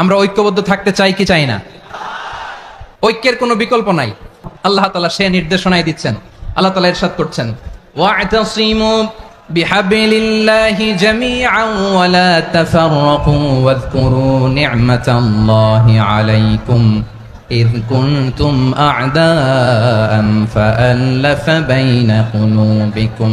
আমরা ঐক্যবদ্ধ থাকতে চাই কি চাই না ঐক্যের কোনো বিকল্প নাই আল্লাহ তালা সে নির্দেশনায় দিচ্ছেন আল্লাহ তালা ইরশাদ করছেন واعتصموا بحبل الله جميعا ولا تفرقوا واذكروا نعمة الله عليكم إذ كنتم أعداء فألف بين قلوبكم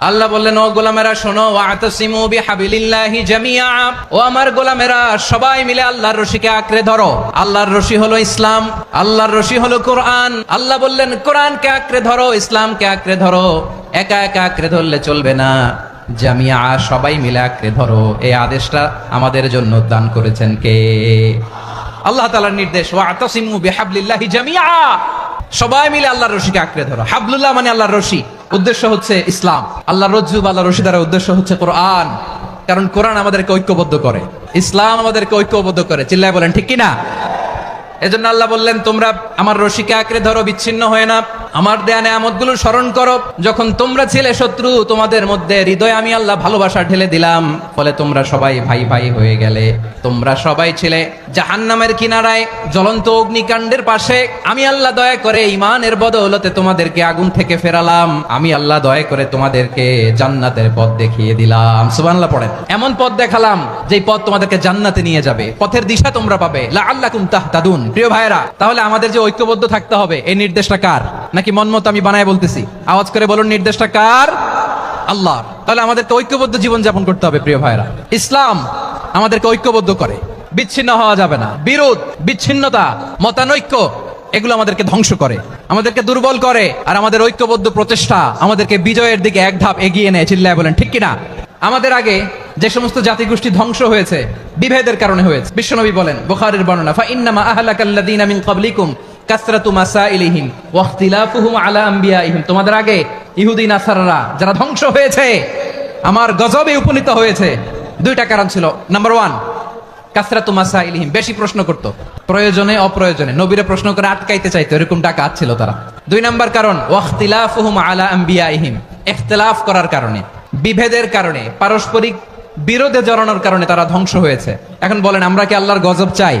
আল্লাহ বললেন, ও গোলামেরা, শোনো, ওয়াতাসিমু বিহাবিলিল্লাহি জামিয়া। ও আমার গোলামেরা, সবাই মিলে আল্লাহর রশিকে আঁকড়ে ধরো। আল্লাহর রশি হলো ইসলাম, আল্লাহর রশি হলো কোরআন। আল্লাহ বললেন, কোরআনকে আঁকড়ে ধরো, ইসলামকে আঁকড়ে ধরো। একা একা আঁকড়ে ধরলে চলবে না। জামিয়া, সবাই মিলে আঁকড়ে ধরো। এই আদেশটা আমাদের জন্য দান করেছেন কে? আল্লাহ তাআলার নির্দেশ, ওয়াতাসিমু বিহাবলিল্লাহি জামিয়া। সবাই মিলে আল্লাহর রশিকে আঁকড়ে ধরো। হাবলুল্লাহ মানে আল্লাহর রশি। উদ্দেশ্য হচ্ছে ইসলাম। আল্লাহ রজ্জু আল্লাহ রশিদারের উদ্দেশ্য হচ্ছে কোরআন। কারণ কোরআন আমাদেরকে ঐক্যবদ্ধ করে। ইসলাম আমাদেরকে ঐক্যবদ্ধ করে। চিল্লায় বলেন, ঠিক কিনা? এজন্য আল্লাহ বললেন, তোমরা আমার রশিকে আঁকড়ে ধরো, বিচ্ছিন্ন হয়ে না। আমার দেয়া নেয়ামতগুলো স্মরণ করো। যখন তোমরা ছিলে শত্রু, তোমাদের মধ্যে হৃদয়ে আমি আল্লাহ ভালোবাসা ঢেলে দিলাম। ফলে তোমরা সবাই ভাই ভাই হয়ে গেলে। তোমরা সবাই ছিলে জাহান্নামের কিনারায়, জ্বলন্ত অগ্নিকাণ্ডের পাশে। আমি আল্লাহ দয়া করে ইমানের বদৌলতে তোমাদেরকে আগুন থেকে ফেরালাম। আমি আল্লাহ দয়া করে তোমাদেরকে জান্নাতের পথ দেখিয়ে দিলাম। সুবহানাল্লাহ পড়েন। এমন পথ দেখালাম যে পথ তোমাদেরকে জান্নাতে নিয়ে যাবে। পথের দিশা তোমরা পাবে। লা আল্লাহ লাআল্লাকুম তাহতাদুন। প্রিয় ভাইরা তাহলে আমাদের যে ঐক্যবদ্ধ থাকতে হবে, এই নির্দেশটা কার? নাকি মন মতো আমি বানায় বলতেছি? আওয়াজ করে বলুন, নির্দেশটা কার? আল্লাহর। তাহলে আমাদেরকে ঐক্যবদ্ধ জীবন যাপন করতে হবে, প্রিয় ভাইরা ইসলাম আমাদেরকে ঐক্যবদ্ধ করে। বিচ্ছিন্ন হওয়া যাবে না। বিরোধ, বিচ্ছিন্নতা, মতানৈক্য, এগুলো আমাদেরকে ধ্বংস করে। আমাদেরকে দুর্বল করে আর আমাদের ঐক্যবদ্ধ প্রচেষ্টা আমাদেরকে বিজয়ের দিকে এক ধাপ এগিয়ে নেয়, চিল্লায় বলেন, ঠিক কিনা? আমাদের আগে যে সমস্ত জাতিগোষ্ঠী ধ্বংস হয়েছে, বিভেদের কারণে হয়েছে। বিশ্বনবী বলেন, বুখারীর বর্ণনা, ফা ইন্নামা আহলাকাল্লাযীনা মিন ক্বাবলিকুম কাসরাতু মাসাইলিহিম ওয়া ইখতিলাফুহুম আলা আম্বিয়াইহিম। তোমাদের আগে ইহুদি নাসারারা যারা ধ্বংস হয়েছে, আমার গজবে উপনীত হয়েছে। দুইটা কারণ ছিল। নাম্বার ওয়ান কাসরাতু মাসা ইলিহিম বেশি প্রশ্ন করত। প্রয়োজনে, অপ্রয়োজনে। নবীরে প্রশ্ন করে আটকাইতে চাইতো, এরকম টাকা ছিল তারা। দুই নাম্বার কারণ ওয়াখতিলাফুহুম আলা আম্বিয়াইহিম। ইখতিলাফ করার কারণে, বিভেদের কারণে, পারস্পরিক বিরোধে জড়ানোর কারণে তারা ধ্বংস হয়েছে। এখন বলেন, আমরা কি আল্লাহর গজব চাই?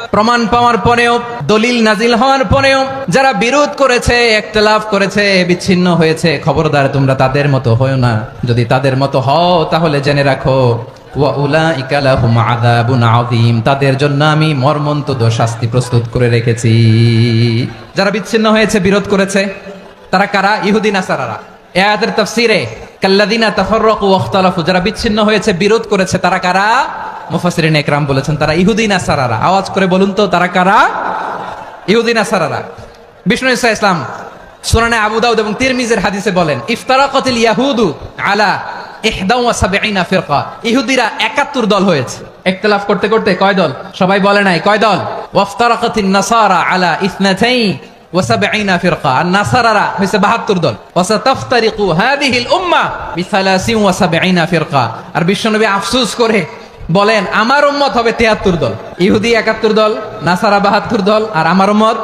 প্রমাণ পাওয়ার পরেও, দলিল নাজিল হওয়ার পরেও, যারা বিরোধ করেছে একতলাফ করেছে, বিচ্ছিন্ন হয়েছে, খবরদার তোমরা তাদের মতো হও না। যদি তাদের মতো হও, তাহলে জেনে রাখো তাদের জন্য আমি মর্মন্তুদ শাস্তি প্রস্তুত করে রেখেছি। যারা বিচ্ছিন্ন হয়েছে, বিরোধ করেছে, তারা কারা? ইহুদি নাসারারা। এ আয়াতের তাফসীরে, কাল্লাযিনা তাফাররাকু ওয়াখতালাফু যারা বিচ্ছিন্ন হয়েছে, বিরোধ করেছে, তারা কারা? মুফাসসিরিন একরাম বলেছেন, তারা ইহুদি নাসারারা আওয়াজ করে বলুন তো, তারা কারা? ইহুদি নাসারারা বিষ্ণু ইসা ইসলাম সুনানে আবু দাউদ এবং তিরমিজের হাদিসে বলেন, ইফতারাকাতিল ইয়াহুদু আলা ইহদাউ ওয়া সাবঈনা ফিরকা। ইহুদিরা 71 দল হয়েছে। ইখতিলাফ করতে করতে কয় দল? সবাই বলে নাই, কয় দল? ওয়াফতারাকাতিন নাসারা আলা সাবঈনা ফিরকা। আর নাসারারা হইছে 72 দল। ওয়া সাতাফতারিকু হাদিহিল উম্মাহ বিসালাসিন ওয়া সাবঈনা ফিরকা। আর বিশ্বনবী আফসোস করে বলেন, আমার উম্মত হবে 73 দল। ইহুদি 71 দল, নাসারা 72 দল, আর আমার উম্মত,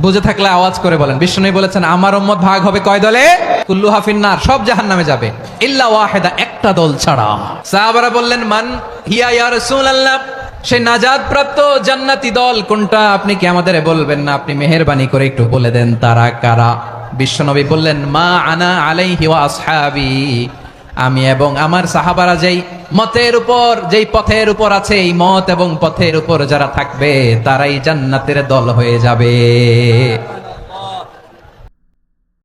বুঝে থাকলে আওয়াজ করে বলেন। বিষ্ণু বলেছেন, আমার উম্মত ভাগ হবে কয় দলে? কুল্লু হাফিন্নার সব জাহান নামে যাবে। ইল্লা ওয়াহেদা, একটা দল ছাড়া। সাহাবারা বললেন, মান হিয়া ইয়া রাসূলুল্লাহ? সে নাজাদ প্রাপ্ত জান্নাতি দল কোনটা? আপনি কি আমাদের বলবেন না? আপনি মেহেরবানি করে একটু বলে দেন, তারা কারা? বিশ্বনবী বললেন, মা আনা আলাইহি ওয়া আসহাবি। আমি এবং আমার সাহাবারা যেই মতের উপর, যেই পথের উপর আছে এই মত এবং পথের উপর যারা থাকবে, তারাই জান্নাতের দল হয়ে যাবে।